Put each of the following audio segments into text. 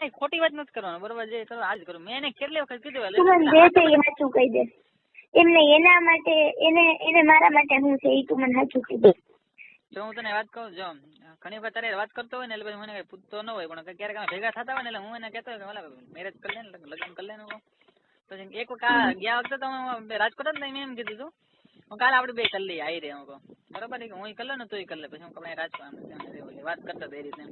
કઈ ખોટી વાત નથી કરવાની. બરોબર જે કરો આજ કરો. મેં એને કેટલી વખત કીધું તું જે છે એ સાચું કહી દે? એમને એના માટે એને એને મારા માટે હું છે એ તું મને સાચું કહી દે. જો હું તને વાત કહું જો ઘણી વખત તારે વાત કરતો હોય ને એટલે પછી મને કઈ પૂછતો ન હોય પણ ક્યારેક અમે ભેગા થતા હોય ને એટલે હું એને કહેતો હોય કે ઓલા મેરેજ કરી લે ને લગ્ન કરી લે ને પછી એક વખત ગયા વખતે તમે રાજકોટ જ મેં એમ કીધું તું. હું આપડે આપણે બે કરી લઈએ આવી રે હું બરોબર હું કર લઉં ને તું કર લે. પછી હું કપડા રાજકોટ વાત કરતા એ રીતે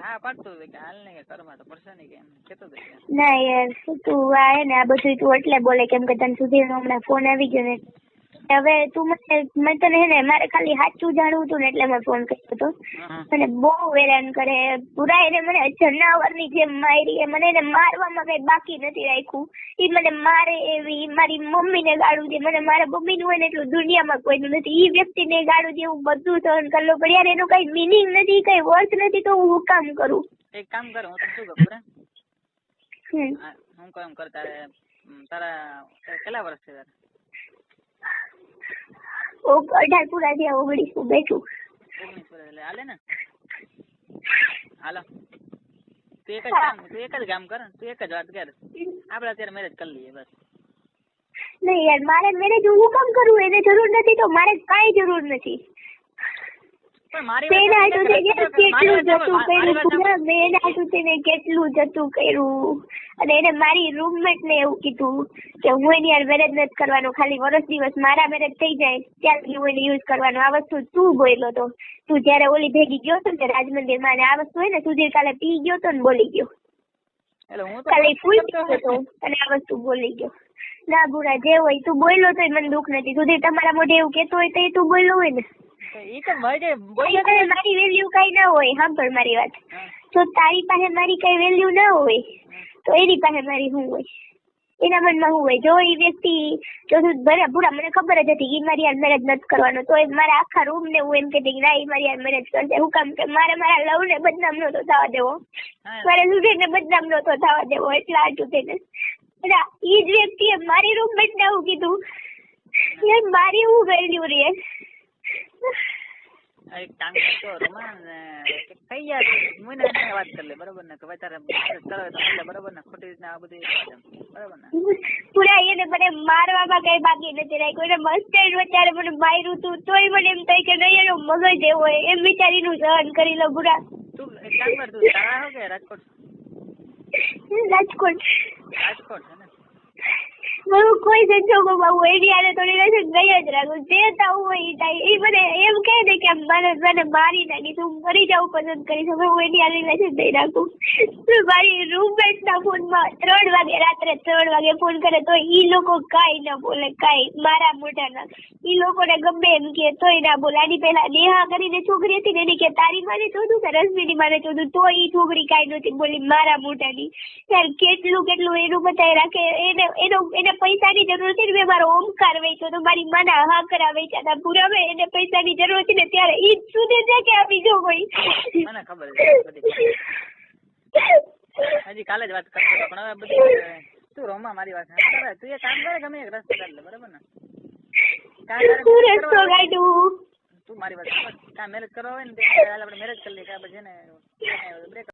હા, પાડતો હતો કે હાલ ને કે કરવા તો પડશે ને કે એમ. કેતો હતો ના યાર શું તું આ ને આ બધું તું એટલે બોલે કેમ કે તને સુધી હમણાં ફોન આવી ગયો ને હવે તું મને મેં તને હે ને મારે ખાલી સાચું જાણવું હતું ને એટલે મેં ફોન કર્યો હતો. મને બહુ હેરાન કરે. પૂરા એને મને જનાવરની જેમ મારી એ મને એને મારવામાં કઈ બાકી નથી રાખ્યું. એ મને મારે એવી મારી મારી મમ્મીને ગાળું દે. મને મારા મમ્મીનું હોય ને એટલું દુનિયામાં કોઈનું નથી. ઈ વ્યક્તિને ગાળું દે હું બધું સહન કરી લઉં પણ યાર એનું કઈ મિનિંગ નથી કઈ વર્થ નથી તો હું કામ કરું? એક કામ કર હું શું કહું હે? કર તારે તારા કેટલા વર્ષ છે તારે અઢાર પૂરા થયા ઓગણીસ બેઠું હાલે ને. હાલો. તું એક જ કામ તું એક જ કામ કર તું એક જ વાત કર. આપણે અત્યારે મેરેજ કરી લઈએ બસ. નહીં યાર મારે મેરેજ હું કામ કરું? એને જરૂર નથી તો મારે કાંઈ જરૂર નથી પણ મારી મેં વાત એના હાટુ થઈને મારી કેટલું જતું કર્યું અને એને મારી રૂમમેટ ને એવું કીધું કે હું એની યાર મેરેજ નથી કરવાનો ખાલી વર્ષ દિવસ મારા મેરેજ થઈ જાય ત્યારથી હું એને યુઝ કરવાનો. આ વસ્તુ તું બોલ્યો તો. તું જયારે ઓલી ભેગી ગયો તો ને રાજમંદિરમાં આ વસ્તુ હોય ને સુધીર કાલે પી ગયો તો ને બોલી ગયો. કાલે ફૂલ અને આ વસ્તુ બોલી ગયો. ના બુરા જે હોય તું બોલ્યો તો મને દુઃખ નથી. સુધી તમારા મોઢે એવું કેતો હોય તો એ તું બોલ્યો હોય ને. તો મારી વેલ્યુ કઈ ના હોય. સાંભળ મારી વાત. જો તારી પાસે મારી કઈ વેલ્યુ ના હોય તો એની પાસે મારી શું હોય? એના મનમાં શું હોય? જો એ વ્યક્તિ જો ભલે પૂરા મને ખબર જ હતી કે મારી યાર મેરેજ નથી કરવાનો. તો મારા આખા રૂમ ને હું એમ કહેતી કે ના ઈ મારી યાર મેરેજ કરશે. હું કામ કે મારે મારા લવ ને બદનામ નતો થવા દેવો. મારે સુધીર ને બદનામ નતો થવા દેવો. એટલા આટું થઈને. એ જ વ્યક્તિએ મારી રૂમમેટ ને આવું કીધું. યાર મારી હું ગયેલું રે. મારવામાં કઈ બાકી નથી રાખ્યું. એને મસ્ટાઈડ વચારે મને માર્યું તું તોય મને એમ થાય કે નહીં એનો મગજ એવો હોય. એમ વિચારીનું સહન કરી લો બુરા તું કામ કર તું તારા હો કે રાજકોટ? રાજકોટ. રાજકોટ છે ને? હું કોઈ સંજોગોમાં હું એની હારે થોડી રહેશે ગઈ જ રાખું. જે થવું હોય એ થાય. એ મને એમ કહે ને કે મને મને મારી નાખી, તું મરી જવું પસંદ કરીશ હવે હું એની આ રિલેશન દઈ રાખું. મારી રૂમમેટ ના ફોનમાં ત્રણ વાગે રાત્રે ત્રણ વાગે ફોન કરે તો ઈ લોકો કાંઈ ના બોલે, કાંઈ મારા મોઢાના ઈ લોકોને ગમે એમ કે તોય ના બોલે. આની પહેલા નેહા કરીને છોકરી હતી ને એની કે તારી માને ચોધું કે રશ્મિની માને ચોધું? તો ઈ છોકરી કાંઈ નહોતી બોલી, મારા મોઢાની. યાર કેટલું કેટલું એનું બતાવી રાખે, એને એનો એને પૈસાની જરૂર હતી ને મેં મારો ઓમકાર વેચ્યો તો મારી માના હાકરા વેચ્યા હતા પૂરા. એને પૈસાની જરૂર હતી દે ત્યારે ઈ જ સુધે છે કે આ બીજો કોઈ? મને ખબર છે હજી કાલે જ વાત કરતો પણ હવે બધી તું રોમા મારી વાત સાંભળ. તું એ કામ કરે ગમે એક રસ્તો કાઢ લે બરોબર ને? કાં તારે રસ્તો કાઢું? તું મારી વાત સાંભળ. મેરેજ કરવા હોય ને આપડે આપણે મેરેજ કરી લઈએ કાં પછી ને breakup